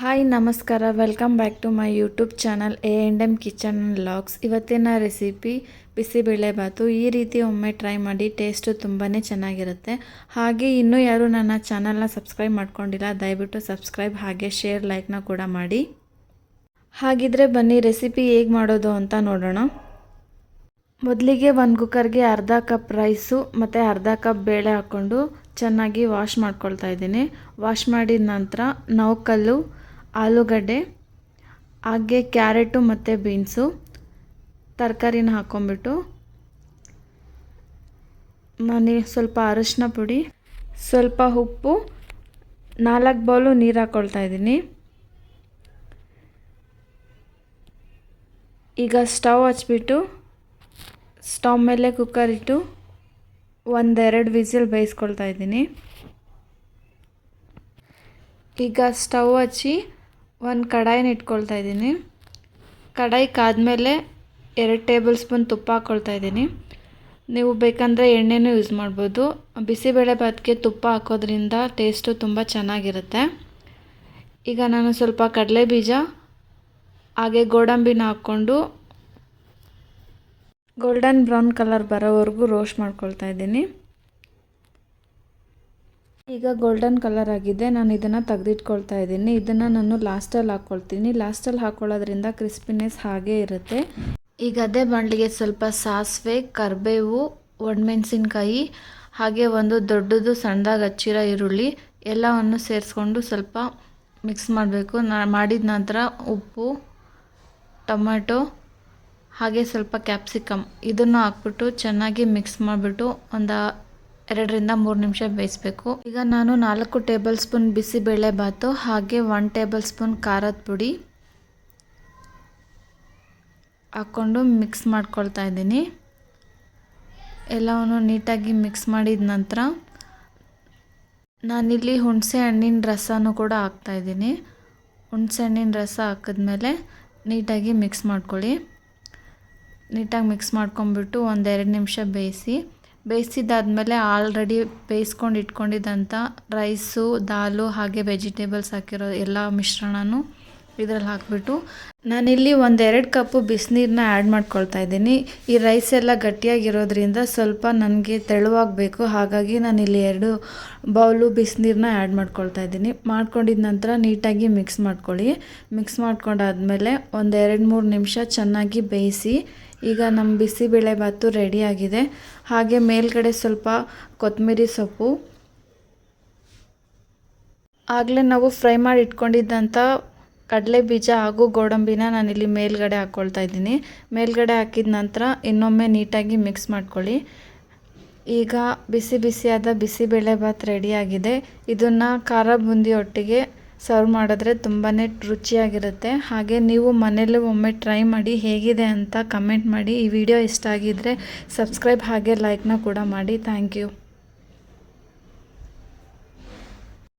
Hi, ನಮಸ್ಕಾರ. Welcome back to my YouTube channel A and M kitchen logs ಇವತ್ತಿನ recipe bisi bele bath ಈ ರೀತಿ ಒಮ್ಮೆ ಟ್ರೈ ಮಾಡಿ ಟೇಸ್ಟು ತುಂಬಾ ಚೆನ್ನಾಗಿರುತ್ತೆ. ಹಾಗೆ ಇನ್ನೂ ಯಾರು ನನ್ನ ಚಾನಲ್ನ ಸಬ್ಸ್ಕ್ರೈಬ್ ಮಾಡ್ಕೊಂಡಿಲ್ಲ, ದಯವಿಟ್ಟು ಸಬ್ಸ್ಕ್ರೈಬ್ ಹಾಗೆ ಶೇರ್ ಲೈಕ್ನ ಕೂಡ ಮಾಡಿ. ಹಾಗಿದ್ರೆ ಬನ್ನಿ ರೆಸಿಪಿ ಹೇಗೆ ಮಾಡೋದು ಅಂತ ನೋಡೋಣ. ಮೊದಲಿಗೆ ಒಂದು ಕುಕ್ಕರ್ಗೆ ಅರ್ಧ ಕಪ್ ರೈಸು ಮತ್ತು ಅರ್ಧ ಕಪ್ ಬೇಳೆ ಹಾಕ್ಕೊಂಡು ಚೆನ್ನಾಗಿ ವಾಶ್ ಮಾಡ್ಕೊಳ್ತಾ ಇದ್ದೀನಿ. ವಾಶ್ ಮಾಡಿದ ನಂತರ ನೌಕಲ್ಲು ಆಲೂಗಡ್ಡೆ, ಹಾಗೆ ಕ್ಯಾರೆಟು ಮತ್ತು ಬೀನ್ಸು. ತರಕಾರಿನ ಹಾಕ್ಕೊಂಬಿಟ್ಟು ನಾನು ಸ್ವಲ್ಪ ಅರಶಿನ ಪುಡಿ, ಸ್ವಲ್ಪ ಉಪ್ಪು, ನಾಲ್ಕು ಬೌಲು ನೀರು ಹಾಕ್ಕೊಳ್ತಾ ಇದ್ದೀನಿ. ಈಗ ಸ್ಟವ್ ಹಚ್ಬಿಟ್ಟು ಸ್ಟವ್ ಮೇಲೆ ಕುಕ್ಕರ್ ಇಟ್ಟು ಒಂದೆರಡು ವಿಸಿಲ್ ಬೇಯಿಸ್ಕೊಳ್ತಾ ಇದ್ದೀನಿ. ಈಗ ಸ್ಟವ್ ಹಚ್ಚಿ ಒಂದು ಕಡಾಯಿನ ಇಟ್ಕೊಳ್ತಾ ಇದ್ದೀನಿ. ಕಡಾಯಿ ಕಾದ್ಮೇಲೆ ಎರಡು ಟೇಬಲ್ ಸ್ಪೂನ್ ತುಪ್ಪ ಹಾಕ್ಕೊಳ್ತಾ ಇದ್ದೀನಿ. ನೀವು ಬೇಕಂದರೆ ಎಣ್ಣೆನೂ ಯೂಸ್ ಮಾಡ್ಬೋದು. ಬಿಸಿಬೇಳೆ ಭಾತ್ಗೆ ತುಪ್ಪ ಹಾಕೋದ್ರಿಂದ ಟೇಸ್ಟು ತುಂಬ ಚೆನ್ನಾಗಿರುತ್ತೆ. ಈಗ ನಾನು ಸ್ವಲ್ಪ ಕಡಲೆ ಬೀಜ, ಹಾಗೆ ಗೋಡಂಬಿನ ಹಾಕ್ಕೊಂಡು ಗೋಲ್ಡನ್ ಬ್ರೌನ್ ಕಲರ್ ಬರೋವರೆಗೂ ರೋಸ್ಟ್ ಮಾಡ್ಕೊಳ್ತಾ ಇದ್ದೀನಿ. ಈಗ ಗೋಲ್ಡನ್ ಕಲರ್ ಆಗಿದೆ. ನಾನು ಇದನ್ನು ತೆಗೆದಿಟ್ಕೊಳ್ತಾ ಇದ್ದೀನಿ. ಇದನ್ನು ನಾನು ಲಾಸ್ಟಲ್ಲಿ ಹಾಕ್ಕೊಳ್ತೀನಿ. ಲಾಸ್ಟಲ್ಲಿ ಹಾಕ್ಕೊಳ್ಳೋದ್ರಿಂದ ಕ್ರಿಸ್ಪಿನೆಸ್ ಹಾಗೇ ಇರುತ್ತೆ. ಈಗ ಅದೇ ಬಾಣಲಿಗೆ ಸ್ವಲ್ಪ ಸಾಸಿವೆ, ಕರಿಬೇವು, ಒಣಮೆಣಸಿನ್ಕಾಯಿ, ಹಾಗೆ ಒಂದು ದೊಡ್ಡದು ಸಣ್ಣದಾಗಿ ಹಚ್ಚಿರೋ ಈರುಳ್ಳಿ ಎಲ್ಲವನ್ನು ಸೇರಿಸ್ಕೊಂಡು ಸ್ವಲ್ಪ ಮಿಕ್ಸ್ ಮಾಡಬೇಕು. ನಾ ಮಾಡಿದ ನಂತರ ಉಪ್ಪು ಟೊಮೆಟೊ ಹಾಗೆ ಸ್ವಲ್ಪ ಕ್ಯಾಪ್ಸಿಕಮ್ ಇದನ್ನು ಹಾಕ್ಬಿಟ್ಟು ಚೆನ್ನಾಗಿ ಮಿಕ್ಸ್ ಮಾಡಿಬಿಟ್ಟು ಒಂದು ಎರಡರಿಂದ ಮೂರು ನಿಮಿಷ ಬೇಯಿಸಬೇಕು. ಈಗ ನಾನು ನಾಲ್ಕು ಟೇಬಲ್ ಸ್ಪೂನ್ ಬಿಸಿಬೇಳೆ ಭಾತು ಹಾಗೆ ಒನ್ ಟೇಬಲ್ ಸ್ಪೂನ್ ಖಾರದ ಪುಡಿ ಹಾಕ್ಕೊಂಡು ಮಿಕ್ಸ್ ಮಾಡ್ಕೊಳ್ತಾ ಇದ್ದೀನಿ. ಎಲ್ಲವನ್ನು ನೀಟಾಗಿ ಮಿಕ್ಸ್ ಮಾಡಿದ ನಂತರ ನಾನಿಲ್ಲಿ ಹುಣಸೆ ಹಣ್ಣಿನ ರಸನೂ ಕೂಡ ಹಾಕ್ತಾಯಿದ್ದೀನಿ ಹುಣಸೆ ಹಣ್ಣಿನ ರಸ ಹಾಕಿದ್ಮೇಲೆ ನೀಟಾಗಿ ಮಿಕ್ಸ್ ಮಾಡ್ಕೊಳ್ಳಿ. ನೀಟಾಗಿ ಮಿಕ್ಸ್ ಮಾಡ್ಕೊಂಬಿಟ್ಟು ಒಂದೆರಡು ನಿಮಿಷ ಬೇಯಿಸಿ ಬೇಯಿಸಿದ್ದಾದಮೇಲೆ ಆಲ್ರೆಡಿ ಬೇಯಿಸ್ಕೊಂಡು ಇಟ್ಕೊಂಡಿದ್ದಂಥ ರೈಸು, ದಾಲು, ಹಾಗೆ ವೆಜಿಟೇಬಲ್ಸ್ ಹಾಕಿರೋ ಎಲ್ಲ ಮಿಶ್ರಣನೂ ಇದರಲ್ಲಿ ಹಾಕಿಬಿಟ್ಟು ನಾನಿಲ್ಲಿ ಒಂದೆರಡು ಕಪ್ಪು ಬಿಸಿನೀರನ್ನ ಆ್ಯಡ್ ಮಾಡ್ಕೊಳ್ತಾ ಇದ್ದೀನಿ. ಈ ರೈಸ್ ಎಲ್ಲ ಗಟ್ಟಿಯಾಗಿರೋದ್ರಿಂದ ಸ್ವಲ್ಪ ನನಗೆ ತೆಳುವಾಗಬೇಕು. ಹಾಗಾಗಿ ನಾನಿಲ್ಲಿ ಎರಡು ಬೌಲು ಬಿಸಿನೀರನ್ನ ಆ್ಯಡ್ ಮಾಡ್ಕೊಳ್ತಾ ಇದ್ದೀನಿ. ಮಾಡ್ಕೊಂಡಿದ ನಂತರ ನೀಟಾಗಿ ಮಿಕ್ಸ್ ಮಾಡ್ಕೊಳ್ಳಿ. ಮಿಕ್ಸ್ ಮಾಡ್ಕೊಂಡಾದ್ಮೇಲೆ ಒಂದೆರಡು ಮೂರು ನಿಮಿಷ ಚೆನ್ನಾಗಿ ಬೇಯಿಸಿ ಈಗ ನಮ್ಮ ಬಿಸಿಬೇಳೆಭಾತು ರೆಡಿಯಾಗಿದೆ ಹಾಗೆ ಮೇಲ್ಗಡೆ ಸ್ವಲ್ಪ ಕೊತ್ತಂಬರಿ ಸೊಪ್ಪು. ಆಗಲೇ ನಾವು ಫ್ರೈ ಮಾಡಿ ಇಟ್ಕೊಂಡಿದ್ದಂಥ ಕಡಲೆ ಬೀಜ ಹಾಗೂ ಗೋಡಂಬಿನ ನಾನಿಲ್ಲಿ ಮೇಲ್ಗಡೆ ಹಾಕ್ಕೊಳ್ತಾ ಇದ್ದೀನಿ. ಮೇಲ್ಗಡೆ ಹಾಕಿದ ನಂತರ ಇನ್ನೊಮ್ಮೆ ನೀಟಾಗಿ ಮಿಕ್ಸ್ ಮಾಡ್ಕೊಳ್ಳಿ. ಈಗ ಬಿಸಿ ಬಿಸಿಯಾದ ಬಿಸಿಬೇಳೆಭಾತ್ ರೆಡಿಯಾಗಿದೆ ಇದನ್ನು ಖಾರ ಬೂಂದಿ ಒಟ್ಟಿಗೆ ಸರ್ವ್ ಮಾಡಿದ್ರೆ ತುಂಬಾ ರುಚಿಯಾಗಿರುತ್ತೆ. ಹಾಗೆ ನೀವು ಮನೇಲಿ ಒಮ್ಮೆ ಟ್ರೈ ಮಾಡಿ ಹೇಗಿದೆ ಅಂತ ಕಮೆಂಟ್ ಮಾಡಿ. ಈ ವಿಡಿಯೋ ಇಷ್ಟ ಆಗಿದ್ದರೆ ಸಬ್ಸ್ಕ್ರೈಬ್ ಹಾಗೆ ಲೈಕ್ನ ಕೂಡ ಮಾಡಿ. Thank you